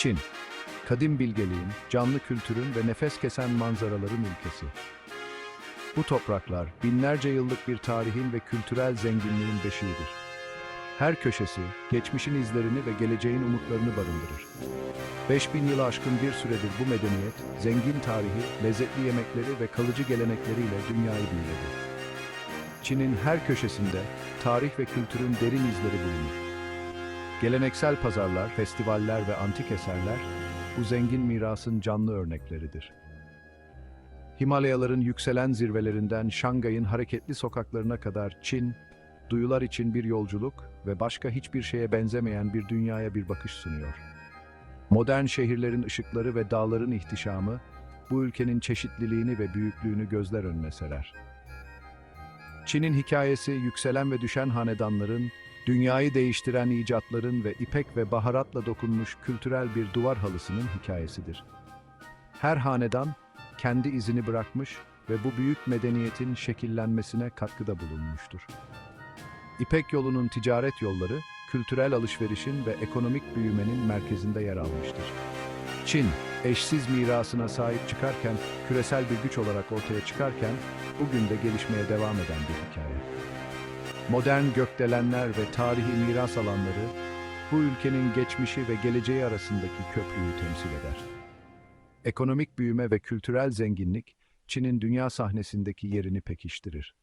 Çin, kadim bilgeliğin, canlı kültürün ve nefes kesen manzaraların ülkesi. Bu topraklar binlerce yıllık bir tarihin ve kültürel zenginliğin beşiğidir. Her köşesi geçmişin izlerini ve geleceğin umutlarını barındırır. 5000 yılı aşkın bir süredir bu medeniyet, zengin tarihi, lezzetli yemekleri ve kalıcı gelenekleriyle dünyayı büyüledi. Çin'in her köşesinde tarih ve kültürün derin izleri bulunur. Geleneksel pazarlar, festivaller ve antik eserler bu zengin mirasın canlı örnekleridir. Himalayaların yükselen zirvelerinden Şangay'ın hareketli sokaklarına kadar Çin, duyular için bir yolculuk ve başka hiçbir şeye benzemeyen bir dünyaya bir bakış sunuyor. Modern şehirlerin ışıkları ve dağların ihtişamı bu ülkenin çeşitliliğini ve büyüklüğünü gözler önüne serer. Çin'in hikayesi yükselen ve düşen hanedanların, dünyayı değiştiren icatların ve ipek ve baharatla dokunmuş kültürel bir duvar halısının hikayesidir. Her hanedan kendi izini bırakmış ve bu büyük medeniyetin şekillenmesine katkıda bulunmuştur. İpek yolunun ticaret yolları, kültürel alışverişin ve ekonomik büyümenin merkezinde yer almıştır. Çin, eşsiz mirasına sahip çıkarken, küresel bir güç olarak ortaya çıkarken, bugün de gelişmeye devam eden bir hikaye. Modern gökdelenler ve tarihi miras alanları, bu ülkenin geçmişi ve geleceği arasındaki köprüyü temsil eder. Ekonomik büyüme ve kültürel zenginlik, Çin'in dünya sahnesindeki yerini pekiştirir.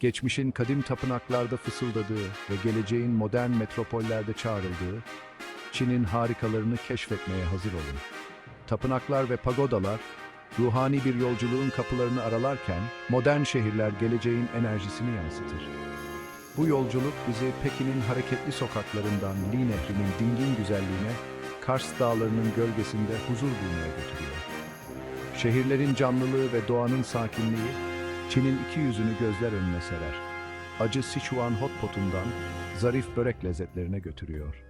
Geçmişin kadim tapınaklarda fısıldadığı ve geleceğin modern metropollerde çağrıldığı, Çin'in harikalarını keşfetmeye hazır olun. Tapınaklar ve pagodalar, ruhani bir yolculuğun kapılarını aralarken, modern şehirler geleceğin enerjisini yansıtır. Bu yolculuk bizi Pekin'in hareketli sokaklarından Li Nehri'nin dingin güzelliğine, Kars dağlarının gölgesinde huzur bulmaya götürüyor. Şehirlerin canlılığı ve doğanın sakinliği, Çin'in iki yüzünü gözler önüne serer. Acı Sichuan hot potundan zarif börek lezzetlerine götürüyor.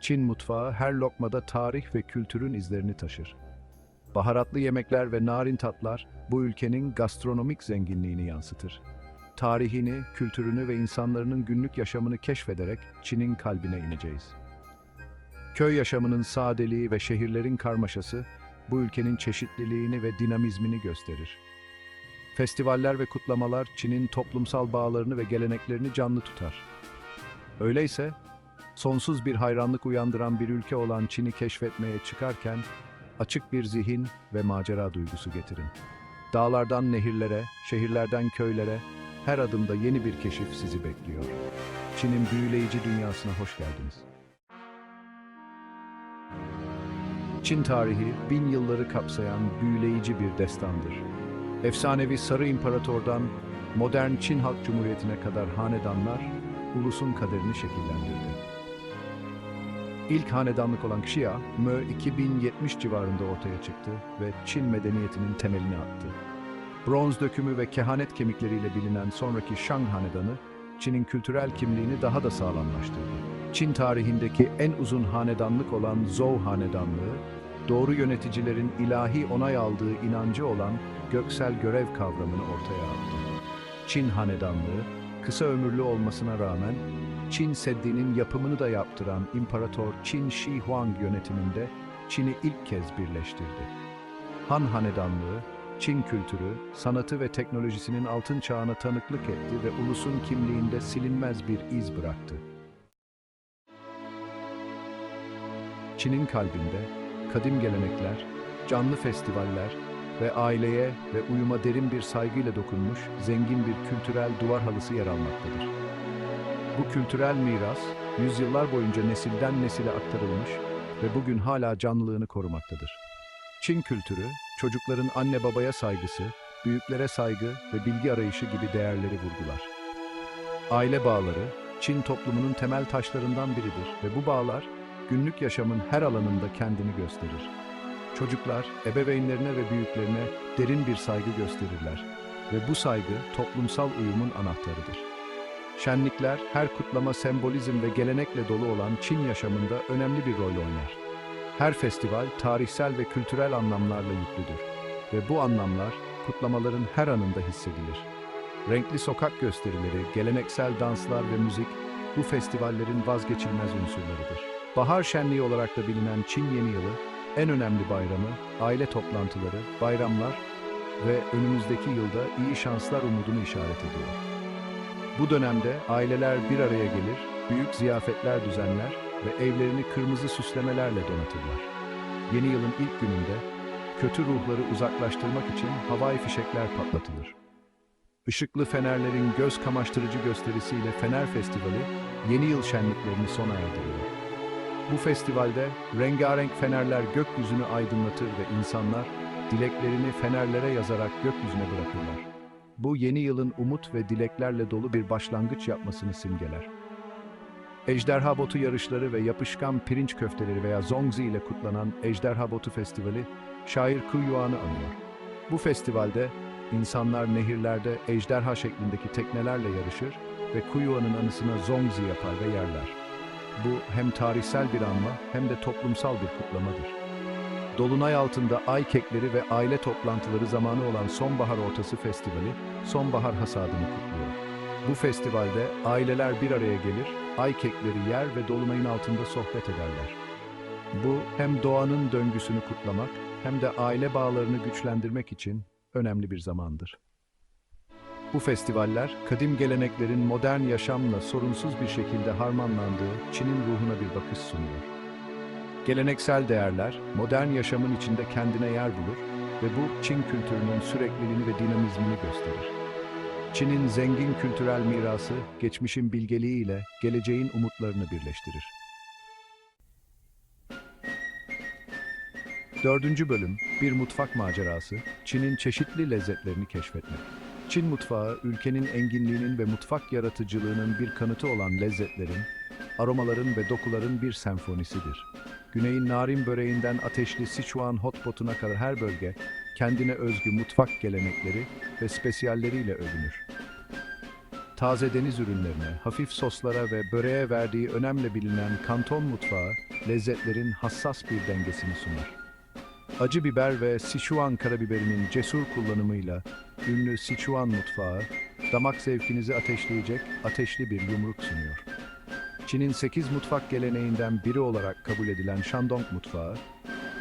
Çin mutfağı her lokmada tarih ve kültürün izlerini taşır. Baharatlı yemekler ve narin tatlar bu ülkenin gastronomik zenginliğini yansıtır. Tarihini, kültürünü ve insanların günlük yaşamını keşfederek Çin'in kalbine ineceğiz. Köy yaşamının sadeliği ve şehirlerin karmaşası bu ülkenin çeşitliliğini ve dinamizmini gösterir. Festivaller ve kutlamalar Çin'in toplumsal bağlarını ve geleneklerini canlı tutar. Öyleyse, sonsuz bir hayranlık uyandıran bir ülke olan Çin'i keşfetmeye çıkarken, açık bir zihin ve macera duygusu getirin. Dağlardan nehirlere, şehirlerden köylere, her adımda yeni bir keşif sizi bekliyor. Çin'in büyüleyici dünyasına hoş geldiniz. Çin tarihi bin yılları kapsayan büyüleyici bir destandır. Efsanevi Sarı İmparator'dan modern Çin Halk Cumhuriyeti'ne kadar hanedanlar ulusun kaderini şekillendirdi. İlk hanedanlık olan Xia, Mö 2070 civarında ortaya çıktı ve Çin medeniyetinin temelini attı. Bronz dökümü ve kehanet kemikleriyle bilinen sonraki Shang Hanedanı, Çin'in kültürel kimliğini daha da sağlamlaştırdı. Çin tarihindeki en uzun hanedanlık olan Zhou Hanedanlığı, doğru yöneticilerin ilahi onay aldığı inancı olan göksel görev kavramını ortaya attı. Çin Hanedanlığı, kısa ömürlü olmasına rağmen Çin Seddi'nin yapımını da yaptıran İmparator Qin Shi Huang yönetiminde Çin'i ilk kez birleştirdi. Han Hanedanlığı, Çin kültürü, sanatı ve teknolojisinin altın çağına tanıklık etti ve ulusun kimliğinde silinmez bir iz bıraktı. Çin'in kalbinde kadim gelenekler, canlı festivaller ve aileye ve uyuma derin bir saygıyla dokunmuş zengin bir kültürel duvar halısı yer almaktadır. Bu kültürel miras, yüzyıllar boyunca nesilden nesile aktarılmış ve bugün hala canlılığını korumaktadır. Çin kültürü, çocukların anne babaya saygısı, büyüklere saygı ve bilgi arayışı gibi değerleri vurgular. Aile bağları, Çin toplumunun temel taşlarından biridir ve bu bağlar, günlük yaşamın her alanında kendini gösterir. Çocuklar, ebeveynlerine ve büyüklerine derin bir saygı gösterirler ve bu saygı toplumsal uyumun anahtarıdır. Şenlikler, her kutlama sembolizm ve gelenekle dolu olan Çin yaşamında önemli bir rol oynar. Her festival tarihsel ve kültürel anlamlarla yüklüdür ve bu anlamlar kutlamaların her anında hissedilir. Renkli sokak gösterileri, geleneksel danslar ve müzik bu festivallerin vazgeçilmez unsurlarıdır. Bahar şenliği olarak da bilinen Çin Yeni Yılı, en önemli bayramı, aile toplantıları, bayramlar ve önümüzdeki yılda iyi şanslar umudunu işaret ediyor. Bu dönemde aileler bir araya gelir, büyük ziyafetler düzenler ve evlerini kırmızı süslemelerle donatırlar. Yeni yılın ilk gününde kötü ruhları uzaklaştırmak için havai fişekler patlatılır. Işıklı fenerlerin göz kamaştırıcı gösterisiyle Fener Festivali yeni yıl şenliklerini sona erdiriyor. Bu festivalde rengarenk fenerler gökyüzünü aydınlatır ve insanlar dileklerini fenerlere yazarak gökyüzüne bırakırlar. Bu yeni yılın umut ve dileklerle dolu bir başlangıç yapmasını simgeler. Ejderha botu yarışları ve yapışkan pirinç köfteleri veya zongzi ile kutlanan Ejderha Botu Festivali, şair Ku Yuan'ı anıyor. Bu festivalde insanlar nehirlerde ejderha şeklindeki teknelerle yarışır ve Ku Yuan'ın anısına zongzi yapar ve yerler. Bu hem tarihsel bir anma hem de toplumsal bir kutlamadır. Dolunay altında ay kekleri ve aile toplantıları zamanı olan Sonbahar Ortası Festivali, sonbahar hasadını kutluyor. Bu festivalde aileler bir araya gelir, ay kekleri yer ve dolunayın altında sohbet ederler. Bu hem doğanın döngüsünü kutlamak hem de aile bağlarını güçlendirmek için önemli bir zamandır. Bu festivaller, kadim geleneklerin modern yaşamla sorunsuz bir şekilde harmanlandığı Çin'in ruhuna bir bakış sunuyor. Geleneksel değerler, modern yaşamın içinde kendine yer bulur ve bu Çin kültürünün sürekliliğini ve dinamizmini gösterir. Çin'in zengin kültürel mirası, geçmişin bilgeliğiyle geleceğin umutlarını birleştirir. Dördüncü bölüm, bir mutfak macerası, Çin'in çeşitli lezzetlerini keşfetmek. Çin mutfağı, ülkenin enginliğinin ve mutfak yaratıcılığının bir kanıtı olan lezzetlerin, aromaların ve dokuların bir senfonisidir. Güneyin narin böreğinden ateşli Sichuan hotpotuna kadar her bölge, kendine özgü mutfak gelenekleri ve spesiyalleriyle övünür. Taze deniz ürünlerine, hafif soslara ve böreğe verdiği önemle bilinen Kanton mutfağı, lezzetlerin hassas bir dengesini sunar. Acı biber ve Sichuan karabiberinin cesur kullanımıyla ünlü Sichuan mutfağı, damak zevkinizi ateşleyecek ateşli bir yumruk sunuyor. Çin'in 8 mutfak geleneğinden biri olarak kabul edilen Shandong mutfağı,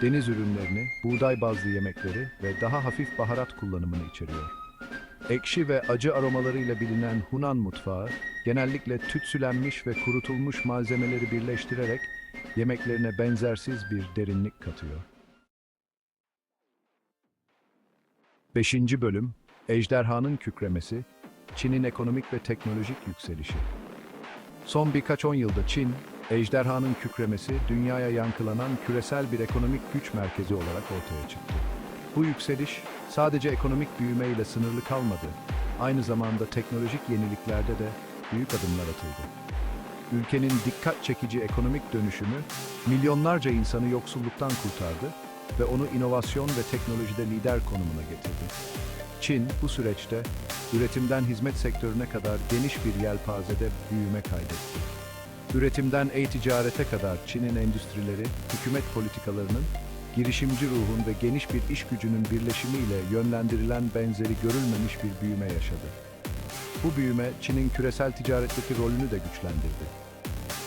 deniz ürünlerini, buğday bazlı yemekleri ve daha hafif baharat kullanımını içeriyor. Ekşi ve acı aromalarıyla bilinen Hunan mutfağı, genellikle tütsülenmiş ve kurutulmuş malzemeleri birleştirerek yemeklerine benzersiz bir derinlik katıyor. 5. Bölüm Ejderhanın Kükremesi, Çin'in ekonomik ve teknolojik yükselişi. Son birkaç on yılda Çin, ejderhanın kükremesi dünyaya yankılanan küresel bir ekonomik güç merkezi olarak ortaya çıktı. Bu yükseliş sadece ekonomik büyümeyle sınırlı kalmadı, aynı zamanda teknolojik yeniliklerde de büyük adımlar atıldı. Ülkenin dikkat çekici ekonomik dönüşümü milyonlarca insanı yoksulluktan kurtardı ve onu inovasyon ve teknolojide lider konumuna getirdi. Çin bu süreçte üretimden hizmet sektörüne kadar geniş bir yelpazede büyüme kaydetti. Üretimden e-ticarete kadar Çin'in endüstrileri, hükümet politikalarının, girişimci ruhun ve geniş bir iş gücünün birleşimiyle yönlendirilen benzeri görülmemiş bir büyüme yaşadı. Bu büyüme Çin'in küresel ticaretteki rolünü de güçlendirdi.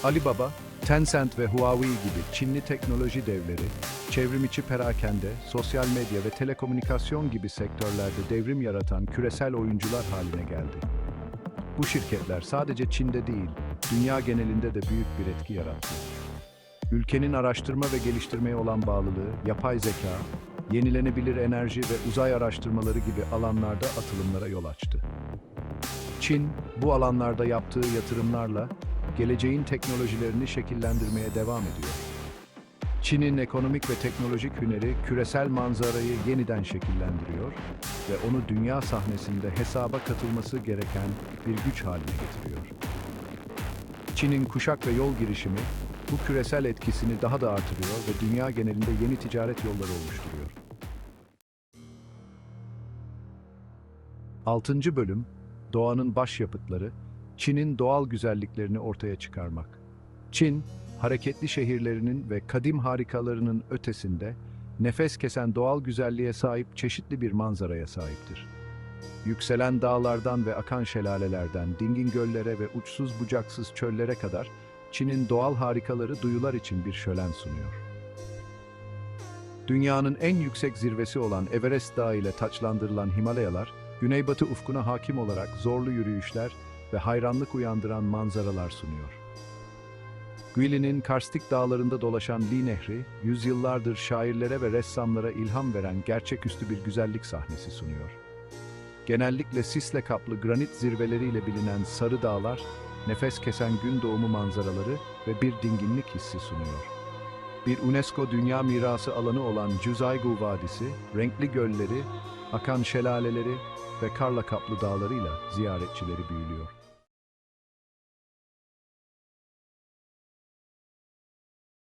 Alibaba, Tencent ve Huawei gibi Çinli teknoloji devleri, çevrimiçi perakende, sosyal medya ve telekomünikasyon gibi sektörlerde devrim yaratan küresel oyuncular haline geldi. Bu şirketler sadece Çin'de değil, dünya genelinde de büyük bir etki yarattı. Ülkenin araştırma ve geliştirmeye olan bağlılığı, yapay zeka, yenilenebilir enerji ve uzay araştırmaları gibi alanlarda atılımlara yol açtı. Çin, bu alanlarda yaptığı yatırımlarla geleceğin teknolojilerini şekillendirmeye devam ediyor. Çin'in ekonomik ve teknolojik hüneri küresel manzarayı yeniden şekillendiriyor ve onu dünya sahnesinde hesaba katılması gereken bir güç haline getiriyor. Çin'in kuşak ve yol girişimi bu küresel etkisini daha da artırıyor ve dünya genelinde yeni ticaret yolları oluşturuyor. 6. Bölüm Doğanın Başyapıtları Çin'in doğal güzelliklerini ortaya çıkarmak. Çin, hareketli şehirlerinin ve kadim harikalarının ötesinde nefes kesen doğal güzelliğe sahip çeşitli bir manzaraya sahiptir. Yükselen dağlardan ve akan şelalelerden dingin göllere ve uçsuz bucaksız çöllere kadar Çin'in doğal harikaları duyular için bir şölen sunuyor. Dünyanın en yüksek zirvesi olan Everest Dağı ile taçlandırılan Himalayalar, güneybatı ufkuna hakim olarak zorlu yürüyüşler ve hayranlık uyandıran manzaralar sunuyor. Guili'nin karstik dağlarında dolaşan Li Nehri, yüzyıllardır şairlere ve ressamlara ilham veren gerçeküstü bir güzellik sahnesi sunuyor. Genellikle sisle kaplı granit zirveleriyle bilinen Sarı Dağlar, nefes kesen gün doğumu manzaraları ve bir dinginlik hissi sunuyor. Bir UNESCO Dünya Mirası alanı olan Cüzaygu Vadisi, renkli gölleri, akan şelaleleri ve karla kaplı dağlarıyla ziyaretçileri büyülüyor.